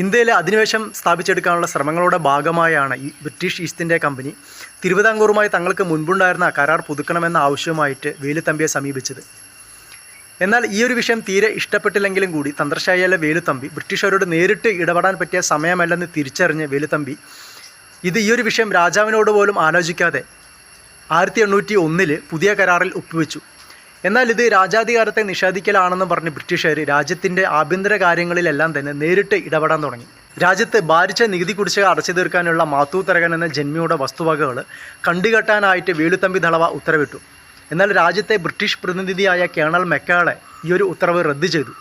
ഇന്ത്യയിലെ അധിനിവേശം സ്ഥാപിച്ചെടുക്കാനുള്ള ശ്രമങ്ങളുടെ ഭാഗമായാണ് ഈ ബ്രിട്ടീഷ് ഈസ്റ്റ് ഇന്ത്യ കമ്പനി. തിരുവിതാംകൂറുമായി തങ്ങൾക്ക് മുൻപുണ്ടായിരുന്ന കരാർ പുതുക്കണമെന്ന ആവശ്യവുമായിട്ട് വേലുത്തമ്പിയെ സമീപിച്ചത്. എന്നാൽ ഈ ഒരു വിഷയം തീരെ ഇഷ്ടപ്പെട്ടില്ലെങ്കിലും കൂടി തന്ത്രശാലിയിലെ വേലുത്തമ്പി ബ്രിട്ടീഷുകാരോട് നേരിട്ട് ഇടപെടാൻ പറ്റിയ സമയമല്ലെന്ന് തിരിച്ചറിഞ്ഞ് വേലുത്തമ്പി ഇത് ഈ ഒരു വിഷയം രാജാവിനോട് പോലും ആലോചിക്കാതെ ആയിരത്തി എണ്ണൂറ്റി ഒന്നിൽ പുതിയ കരാറിൽ ഒപ്പുവെച്ചു. എന്നാൽ ഇത് രാജാധികാരത്തെ നിഷേധിക്കലാണെന്ന് പറഞ്ഞ് ബ്രിട്ടീഷുകാർ രാജ്യത്തിന്റെ ആഭ്യന്തര കാര്യങ്ങളിലെല്ലാം തന്നെ നേരിട്ട് ഇടപെടാൻ തുടങ്ങി. രാജ്യത്ത് ഭാരിച്ച നികുതി കുടിശ്ശിക അടച്ചു തീർക്കാനുള്ള മാത്തൂത്തരകൻ എന്ന ജന്മിയുടെ വസ്തുവകകൾ കണ്ടുകെട്ടാനായിട്ട് വേലുത്തമ്പി ദളവ ഉത്തരവിട്ടു. എന്നാൽ രാജ്യത്തെ ബ്രിട്ടീഷ് പ്രതിനിധിയായ കേണൽ മെക്കാളെ ഈ ഒരു ഉത്തരവ് റദ്ദു ചെയ്തു.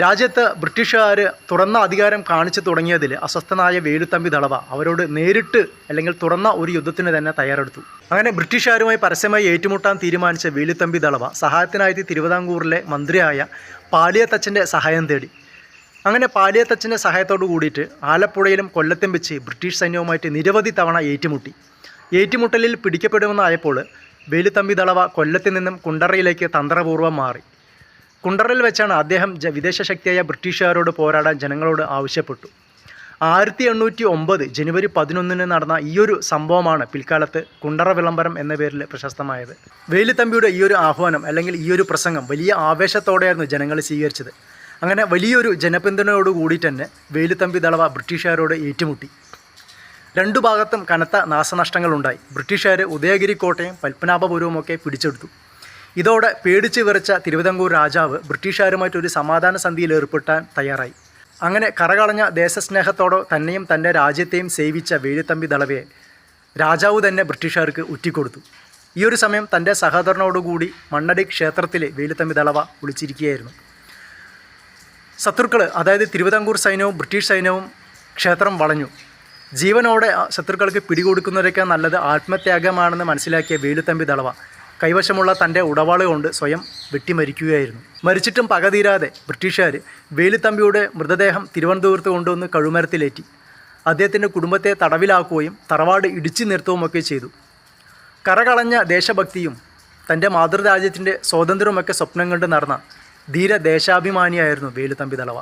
രാജ്യത്ത് ബ്രിട്ടീഷുകാർ തുറന്ന അധികാരം കാണിച്ചു തുടങ്ങിയതിൽ അസ്വസ്ഥനായ വേലുത്തമ്പി ദളവ അവരോട് നേരിട്ട് അല്ലെങ്കിൽ തുറന്ന ഒരു യുദ്ധത്തിന് തന്നെ തയ്യാറെടുത്തു. അങ്ങനെ ബ്രിട്ടീഷുകാരുമായി പരസ്യമായി ഏറ്റുമുട്ടാൻ തീരുമാനിച്ച വേലുത്തമ്പി ദളവ സഹായത്തിനായി തിരുവിതാംകൂറിലെ മന്ത്രിയായ പാലിയത്തച്ഛന്റെ സഹായം തേടി. അങ്ങനെ പാലിയത്തച്ഛന്റെ സഹായത്തോടു കൂടിയിട്ട് ആലപ്പുഴയിലും കൊല്ലത്തും വെച്ച് ബ്രിട്ടീഷ് സൈന്യവുമായിട്ട് നിരവധി തവണ ഏറ്റുമുട്ടി. ഏറ്റുമുട്ടലിൽ പിടിക്കപ്പെടുമെന്നായപ്പോൾ വേലുത്തമ്പി ദളവ കൊല്ലത്തിൽ നിന്നും കുണ്ടറയിലേക്ക് തന്ത്രപൂർവം മാറി. കുണ്ടറയിൽ വെച്ചാണ് അദ്ദേഹം വിദേശ ശക്തിയായ ബ്രിട്ടീഷുകാരോട് പോരാടാൻ ജനങ്ങളോട് ആവശ്യപ്പെട്ടു. ആയിരത്തി എണ്ണൂറ്റി ഒമ്പത് ജനുവരി പതിനൊന്നിന് നടന്ന ഈയൊരു സംഭവമാണ് പിൽക്കാലത്ത് കുണ്ടറ വിളംബരം എന്ന പേരിൽ പ്രശസ്തമായത്. വേലുത്തമ്പിയുടെ ഈ ഒരു ആഹ്വാനം അല്ലെങ്കിൽ ഈ ഒരു പ്രസംഗം വലിയ ആവേശത്തോടെയായിരുന്നു ജനങ്ങൾ സ്വീകരിച്ചത്. അങ്ങനെ വലിയൊരു ജനപിന്തുണയോട് കൂടി തന്നെ വേലുത്തമ്പി ദളവ ബ്രിട്ടീഷുകാരോട് ഏറ്റുമുട്ടി. രണ്ടു ഭാഗത്തും കനത്ത നാശനഷ്ടങ്ങളുണ്ടായി. ബ്രിട്ടീഷുകാർ ഉദയഗിരി കോട്ടയും പത്മനാഭപുരവും ഒക്കെ പിടിച്ചെടുത്തു. ഇതോടെ പേടിച്ച് വിറച്ച തിരുവിതാംകൂർ രാജാവ് ബ്രിട്ടീഷുകാരുമായിട്ട് ഒരു സമാധാന സന്ധിയിൽ ഏർപ്പെട്ടാൻ തയ്യാറായി. അങ്ങനെ കറകളഞ്ഞ ദേശസ്നേഹത്തോടെ തന്നെയും തന്റെ രാജ്യത്തെയും സേവിച്ച വേലുത്തമ്പി ദളവയെ രാജാവ് തന്നെ ബ്രിട്ടീഷുകാർക്ക് ഉറ്റിക്കൊടുത്തു. ഈ ഒരു സമയം തന്റെ സഹോദരനോടുകൂടി മണ്ണടി ക്ഷേത്രത്തിലെ വേലുത്തമ്പി ദളവ വിളിച്ചിരിക്കുകയായിരുന്നു. ശത്രുക്കൾ അതായത് തിരുവിതാംകൂർ സൈന്യവും ബ്രിട്ടീഷ് സൈന്യവും ക്ഷേത്രം വളഞ്ഞു. ജീവനോടെ ശത്രുക്കൾക്ക് പിടികൊടുക്കുന്നവരൊക്കെ നല്ലത് ആത്മത്യാഗമാണെന്ന് മനസ്സിലാക്കിയ വേലുത്തമ്പി ദളവ കൈവശമുള്ള തന്റെ ഉടവാൾ കൊണ്ട് സ്വയം വെട്ടിമരിക്കുകയായിരുന്നു. മരിച്ചിട്ടും പകതീരാതെ ബ്രിട്ടീഷുകാർ വേലുത്തമ്പിയുടെ മൃതദേഹം തിരുവനന്തപുരത്ത് കൊണ്ടുവന്ന് കഴുമരത്തിലേറ്റി. അദ്ദേഹത്തിന്റെ കുടുംബത്തെ തടവിലാക്കുകയും തറവാട് ഇടിച്ചു നിർത്തുകയുമൊക്കെ ചെയ്തു. കറകളഞ്ഞ ദേശഭക്തിയും തന്റെ മാതൃരാജ്യത്തിന്റെ സ്വാതന്ത്ര്യവുമൊക്കെ സ്വപ്നം കണ്ട് നടന്ന ധീര ദേശാഭിമാനിയായിരുന്നു വേലുത്തമ്പി ദളവ